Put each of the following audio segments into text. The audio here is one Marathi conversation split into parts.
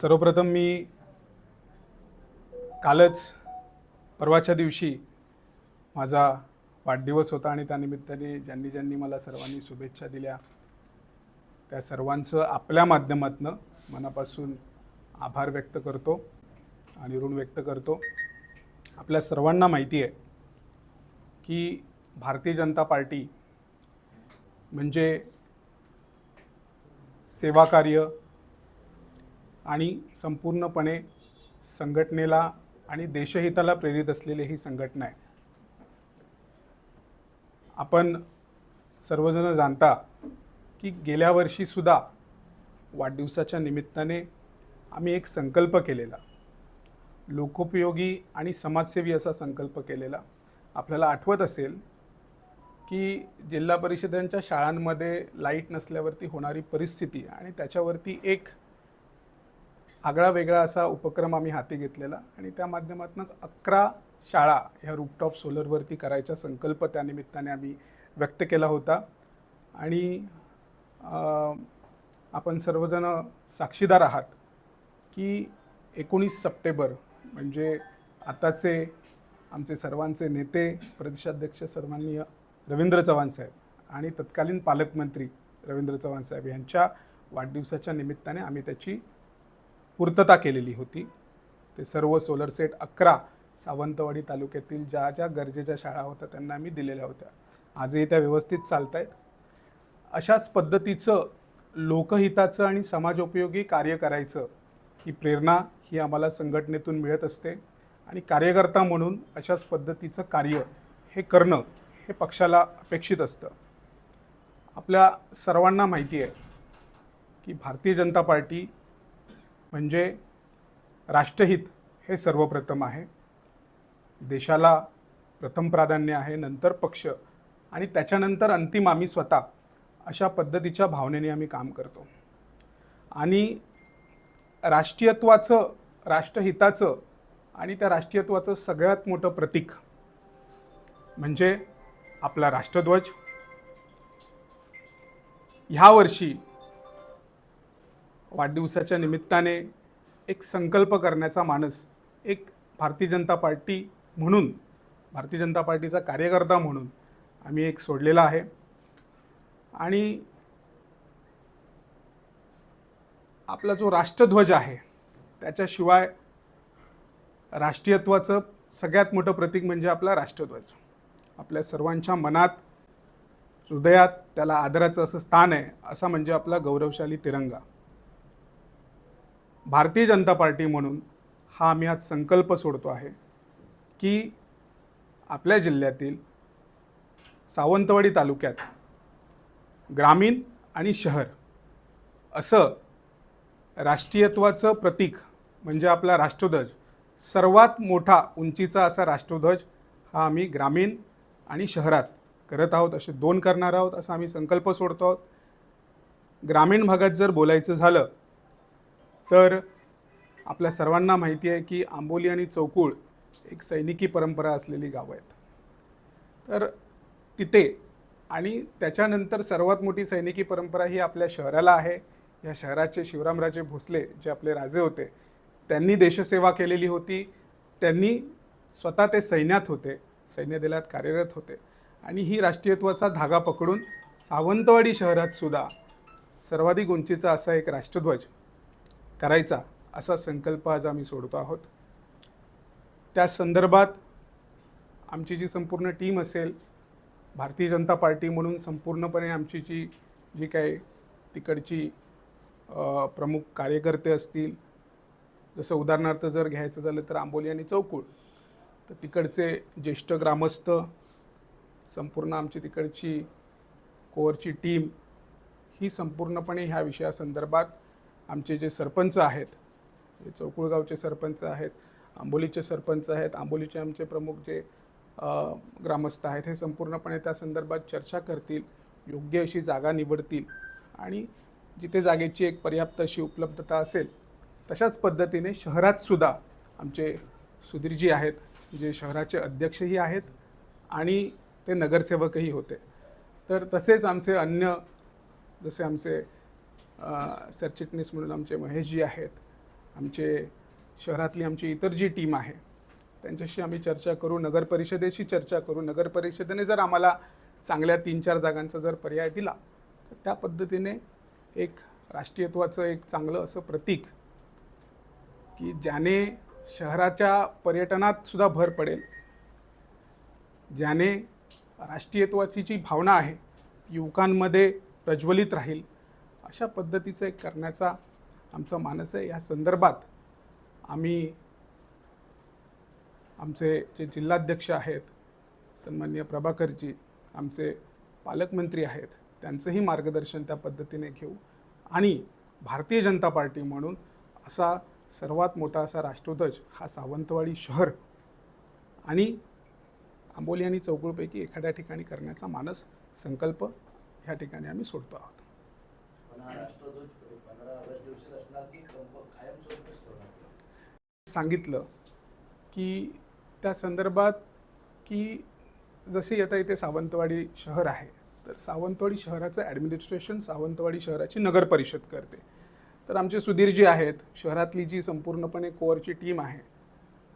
सर्वप्रथम मी कालच परवाच्या दिवशी माझा वाढदिवस होता आणि त्यानिमित्ताने ज्यांनी ज्यांनी मला सर्वांनी शुभेच्छा दिल्या त्या सर्वांचं आपल्या माध्यमातनं मनापासून आभार व्यक्त करतो आणि ऋण व्यक्त करतो. आपल्या सर्वांना माहिती आहे की भारतीय जनता पार्टी म्हणजे सेवाकार्य आणि संपूर्णपणे संघटनेला आणि देशहिताला प्रेरित असलेली ही संघटना आहे. आपण सर्वजण जाणता की गेल्या वर्षीसुद्धा वाढदिवसाच्या निमित्ताने आम्ही एक संकल्प केलेला. लोकोपयोगी आणि समाजसेवी असा संकल्प केलेला. आपल्याला आठवत असेल की जिल्हा परिषदांच्या शाळांमध्ये लाइट नसल्यावरती होणारी परिस्थिती आणि त्याच्यावरती एक आगळा वेगळा असा उपक्रम आम्ही हाती घेतलेला आणि त्या माध्यमातून अकरा शाळा ह्या रूपटॉप सोलरवरती करायचा संकल्प त्यानिमित्ताने आम्ही व्यक्त केला होता. आणि आपण सर्वजण साक्षीदार आहात की एकोणीस सप्टेंबर म्हणजे आताचे आमचे सर्वांचे नेते प्रदेशाध्यक्ष सर्वांनीय रवींद्र चव्हाण साहेब आणि तत्कालीन पालकमंत्री रवींद्र चव्हाण साहेब यांच्या वाढदिवसाच्या निमित्ताने आम्ही त्याची पूर्तता केलेली होती. ते सर्व सोलर सेट अकरा सावंतवाडी तालुक्यातील ज्या ज्या गरजेच्या शाळा होत्या त्यांना आम्ही दिलेल्या होत्या. आजही त्या व्यवस्थित चालत आहेत अशाच पद्धतीचं लोकहिताचं आणि समाजोपयोगी कार्य करायचं ही प्रेरणा ही आम्हाला संघटनेतून मिळत असते आणि कार्यकर्ता म्हणून अशाच पद्धतीचं कार्य हे करणं हे पक्षाला अपेक्षित असतं. आपल्या सर्वांना माहिती आहे की भारतीय जनता पार्टी म्हणजे राष्ट्रहित हे सर्वप्रथम आहे. देशाला प्रथम प्राधान्य आहे नंतर पक्ष आणि त्याच्यानंतर अंतिम आम्ही स्वतः अशा पद्धतीच्या भावनेने आम्ही काम करतो. आणि राष्ट्रीयत्वाचं राष्ट्रहिताचं आणि त्या राष्ट्रीयत्वाचं सगळ्यात मोठं प्रतीक म्हणजे आपला राष्ट्रध्वज. ह्या वर्षी वाढदिवसाच्या निमित्ताने एक संकल्प करण्याचा मानस एक भारतीय जनता पार्टी म्हणून भारतीय जनता पार्टीचा कार्यकर्ता म्हणून आम्ही एक सोडलेला आहे. आणि आपला जो राष्ट्रध्वज आहे त्याच्याशिवाय राष्ट्रीयत्वाचं सगळ्यात मोठं प्रतीक म्हणजे आपला राष्ट्रध्वज. आपल्या सर्वांच्या मनात हृदयात त्याला आदराचं असं स्थान आहे असा म्हणजे आपला गौरवशाली तिरंगा. भारतीय जनता पार्टी म्हणून हा आम्ही आज संकल्प सोडतो आहे की आपल्या जिल्ह्यातील सावंतवाडी तालुक्यात ग्रामीण आणि शहर असं राष्ट्रीयत्वाचं प्रतीक म्हणजे आपला राष्ट्रध्वज सर्वात मोठा उंचीचा असा राष्ट्रध्वज हा आम्ही ग्रामीण आणि शहरात करत आहोत असे दोन करणार आहोत असा आम्ही संकल्प सोडतो आहोत. ग्रामीण भागात जर बोलायचं झालं तर आपल्या सर्वांना माहिती आहे की आंबोली आणि चौकूळ एक सैनिकी परंपरा असलेली गावं आहेत. तर तिथे आणि त्याच्यानंतर सर्वात मोठी सैनिकी परंपरा ही आपल्या शहराला आहे. या शहराचे शिवरामराजे भोसले जे आपले राजे होते त्यांनी देशसेवा केलेली होती. त्यांनी स्वतः ते सैन्यात होते सैन्य दलात कार्यरत होते. आणि ही राष्ट्रीयत्वाचा धागा पकडून सावंतवाडी शहरात सुद्धा सर्वाधिक उंचीचा असा एक राष्ट्रध्वज करायचा असा संकल्प आज आम्ही सोडतो आहोत. त्या संदर्भात आमची जी संपूर्ण टीम असेल भारतीय जनता पार्टी म्हणून संपूर्णपणे आमची जी जी काही तिकडची प्रमुख कार्यकर्ते असतील जसं उदाहरणार्थ जर घ्यायचं झालं तर आंबोली आणि चौकुळ तर तिकडचे ज्येष्ठ ग्रामस्थ संपूर्ण आमची तिकडची कोअरची टीम ही संपूर्णपणे ह्या विषयासंदर्भात आमचे जे सरपंच आहेत चौकुळगावचे सरपंच आहेत आंबोलीचे सरपंच आहेत आंबोलीचे आमचे प्रमुख जे ग्रामस्थ आहेत हे संपूर्णपणे त्या संदर्भात चर्चा करतील योग्य अशी जागा निवडतील आणि जिथे जागेची एक पर्याप्त अशी उपलब्धता असेल तशाच पद्धतीने शहरातसुद्धा आमचे सुधीरजी आहेत जे शहराचे अध्यक्षही आहेत आणि ते नगरसेवकही होते. तर तसेच आमचे अन्य जसे आमचे सरचिटणीस म्हणून आमचे महेशजी आहेत आमचे शहरातली आमची इतर जी टीम आहे त्यांच्याशी आम्ही चर्चा करू नगर परिषदेशी चर्चा करू. नगर परिषदेने जर आम्हाला चांगल्या तीन चार जागांचा जर पर्याय दिला तर त्या पद्धतीने एक राष्ट्रीयत्वाचं एक चांगलं असं प्रतीक की ज्याने शहराच्या पर्यटनात सुद्धा भर पडेल ज्याने राष्ट्रीयत्वाची जी भावना आहे युवकांमध्ये प्रज्वलित राहील अशा पद्धतीचं एक करण्याचा आमचा मानस आहे. या संदर्भात आम्ही आमचे जे जिल्हाध्यक्ष आहेत सन्मान्य प्रभाकरजी आमचे पालकमंत्री आहेत त्यांचंही मार्गदर्शन त्या पद्धतीने घेऊ आणि भारतीय जनता पार्टी म्हणून असा सर्वात मोठा असा राष्ट्रध्वज हा सावंतवाडी शहर आणि आंबोली आणि चौकुळपैकी एखाद्या ठिकाणी करण्याचा मानस संकल्प ह्या ठिकाणी आम्ही सोडतो आहोत. सांगितलं की त्या संदर्भात की जसे आता इथे सावंतवाडी शहर आहे तर सावंतवाडी शहराचं ॲडमिनिस्ट्रेशन सावंतवाडी शहराची नगर परिषद करते. तर आमचे सुधीर जी आहेत शहरातली जी संपूर्णपणे कोअरची टीम आहे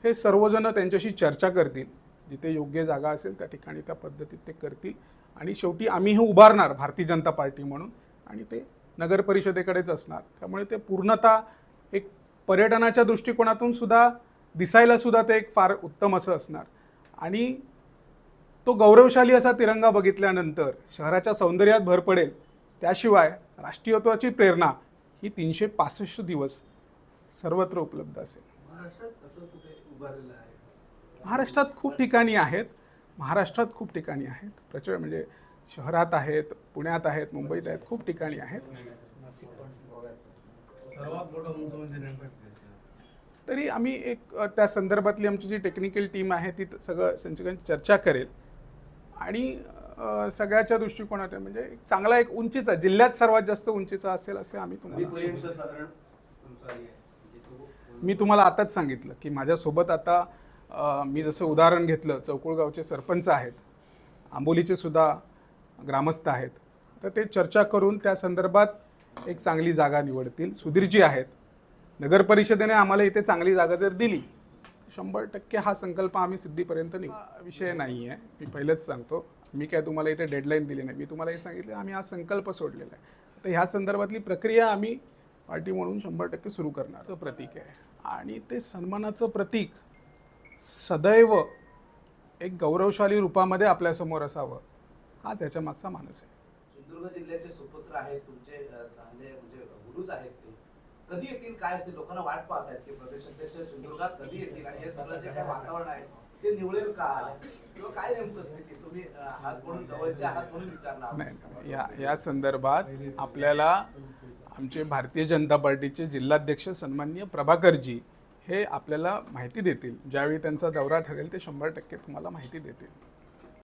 हे सर्वजण त्यांच्याशी चर्चा करतील. जिथे योग्य जागा असेल त्या ठिकाणी त्या पद्धतीत ते करतील. आणि शेवटी आम्ही हे उभारणार भारतीय जनता पार्टी म्हणून. आणि ते नगर परिषदेकडेच असणार. त्यामुळे ते पूर्णतः एक पर्यटनाच्या दृष्टिकोनातून सुद्धा दिसायला सुद्धा ते एक फार उत्तम असं असणार. आणि तो गौरवशाली असा तिरंगा बघितल्यानंतर शहराच्या सौंदर्यात भर पडेल. त्याशिवाय राष्ट्रीयत्वाची प्रेरणा ही तीनशे पासष्ट दिवस सर्वत्र उपलब्ध असेल. महाराष्ट्रात खूप ठिकाणी आहेत. महाराष्ट्रात खूप ठिकाणी आहेत. प्रचंड म्हणजे शहरात आहेत पुण्यात आहेत मुंबईत आहेत खूप ठिकाणी आहेत म्हणजे. तरी आम्ही एक त्या संदर्भातली आमची जी टेक्निकल टीम आहे ती सगळं त्यांच्याकडे चर्चा करेल आणि सगळ्याच्या दृष्टिकोनात म्हणजे एक चांगला एक उंचीचा जिल्ह्यात सर्वात जास्त उंचीचा असेल असे आम्ही तुम्हाला? म्हणजे मी तुम्हाला आताच सांगितलं की माझ्यासोबत आता मी जसं उदाहरण घेतलं चौकुळगावचे सरपंच आहेत आंबोलीचे सुद्धा ग्रामस्थ आहेत. तर ते चर्चा करून त्या संदर्भात एक चांगली जागा निवडतील. सुधीरजी आहेत. नगर परिषदेने आम्हाला इथे चांगली जागा जर दिली शंभर टक्के हा संकल्प आम्ही सिद्धीपर्यंत निघू हा विषय नाही आहे मी पहिलेच सांगतो. मी काय तुम्हाला इथे डेडलाईन दिली नाही. मी तुम्हाला हे सांगितलं आम्ही हा संकल्प सोडलेला आहे. तर ह्या संदर्भातली प्रक्रिया आम्ही पार्टी म्हणून शंभर टक्के सुरू करण्याचं प्रतीक आहे. आणि ते सन्मानाचं प्रतीक सदैव एक गौरवशाली रूपामध्ये आपल्यासमोर असावं. हा त्याच्या मागचा मानस आहे. सिंधुदुर्ग जिल्ह्याचे सुपुत्र आहेत तुमचे चांगले म्हणजे गुरुच आहेत ते. कधी येतील काय असते लोकांना वाट पाहत आहेत की प्रदेशाध्यक्ष सिंधुदुर्गात कधी येतील आणि हे सगळं जे काही वातावरण आहे ते निवडेल का? किंवा काय नेमकं स्थिती? तुम्ही अ, हात म्हणून जवळचे हात म्हणून विचारला नाही नाही. या या संदर्भात आपल्याला आमचे भारतीय जनता पार्टीचे जिल्हाध्यक्ष सन्माननीय प्रभाकरजी हे आपल्याला माहिती देतील. ज्यावेळी त्यांचा दौरा ठरेल ते शंभर टक्के तुम्हाला माहिती देतील.